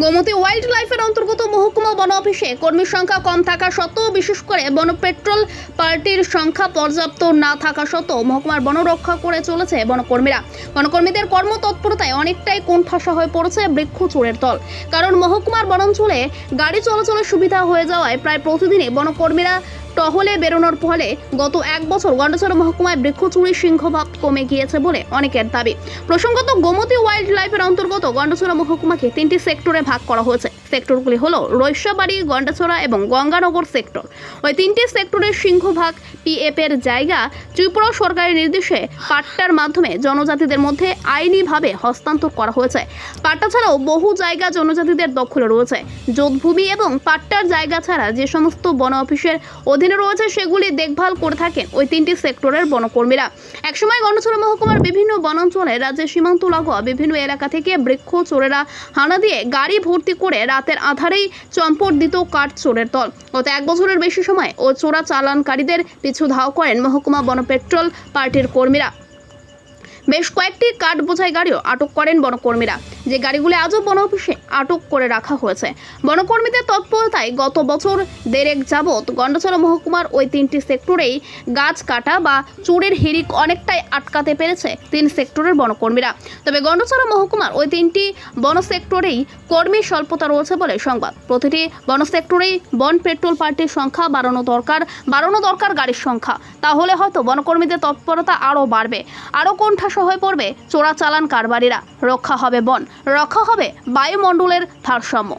Gomti wild লাইফের অন্তর্গত মহকুমা বন অফিসে কর্মীর সংখ্যা কম থাকা সত্ত্বেও, বিশেষ করে বন পেট্রোল পার্টির সংখ্যা পর্যাপ্ত না থাকা সত্ত্বেও মহকুমার বন রক্ষা করে চলেছে বনকর্মীরা। বনকর্মীদের কর্মতৎপরতায় অনেকটাই কোণঠাসা হয়ে পড়েছে বৃক্ষ চোরের দল। কারণ মহকুমার বনাঞ্চলে গাড়ি চলাচলের সুবিধা হয়ে যাওয়ায় প্রায় প্রতিদিনই বনকর্মীরা টহলে বেরোনোর ফলে গত এক বছর গন্ডাছড়া মহকুমায় বৃক্ষ চুরির সিংহভাব কমে গিয়েছে বলে অনেকের দাবি। প্রসঙ্গত গোমতী ওয়াইল্ড লাইফের অন্তর্গত গন্ডাছড়া মহকুমাকে তিনটি সেক্টরে ভাগ করা হয়েছে। সেক্টরগুলি হলো রৈশ্যাবাড়ি গন্ডাছড়া এবং গঙ্গানগর সেক্টর। ওই তিনটি সেক্টরের সিংহভাগ পিএফ এর জায়গা ত্রিপুরা সরকারের নির্দেশে পাট্টার মাধ্যমে জনজাতিদের মধ্যে আইনিভাবে হস্তান্তর করা হয়েছে। পাট্টা ছাড়াও বহু জায়গা জনজাতিদের দখলে রয়েছে। যোধভূমি এবং পাট্টার জায়গা ছাড়া যে সমস্ত বন অফিসের অধীনে রয়েছে সেগুলি দেখভাল করে থাকেন ওই তিনটি সেক্টরের বনকর্মীরা। একসময় গণছড়া মহকুমার বিভিন্ন বনাঞ্চলে রাজ্যের সীমান্ত লাগোয়া বিভিন্ন এলাকা থেকে বৃক্ষ চোরেরা হানা দিয়ে গাড়ি ভর্তি করে রাতের আধারেই চম্পট দিত কাঠ চোরের দল। গত এক বছরের বেশি সময় ও চোরা চালানকারীদের পিছু ধাও করেন মহকুমা বন পেট্রোল পার্টির কর্মীরা। বেশ কয়েকটি কাঠ বোঝাই গাড়িও আটক করেন বনকর্মীরা। যে গাড়িগুলি আজও বন অফিসে আটক করে রাখা হয়েছে। বনকর্মীদের তৎপরতায় গত বছর দেড়েক যাবৎ গন্ডাছড়া মহকুমার ওই তিনটি সেক্টরেই গাছ কাটা বা চোরের হিরিক অনেকটাই আটকাতে পেরেছে তিন সেক্টরের বনকর্মীরা। তবে গন্ডাছড়া মহকুমার ওই তিনটি বন সেক্টরেই কর্মী স্বল্পতা রয়েছে বলে সংবাদ। প্রতিটি বন সেক্টরেই বন, পেট্রোল পার্টির সংখ্যা বাড়ানো দরকার বাড়ানো দরকার গাড়ির সংখ্যা। তাহলে হয়তো বনকর্মীদের তৎপরতা আরও বাড়বে। আরও কোণঠাসা হয়ে পড়বে চোরা চালান কারবারিরা। রক্ষা হবে বন। রক্ষা হবে বায়ুমণ্ডলের ভারসাম্য।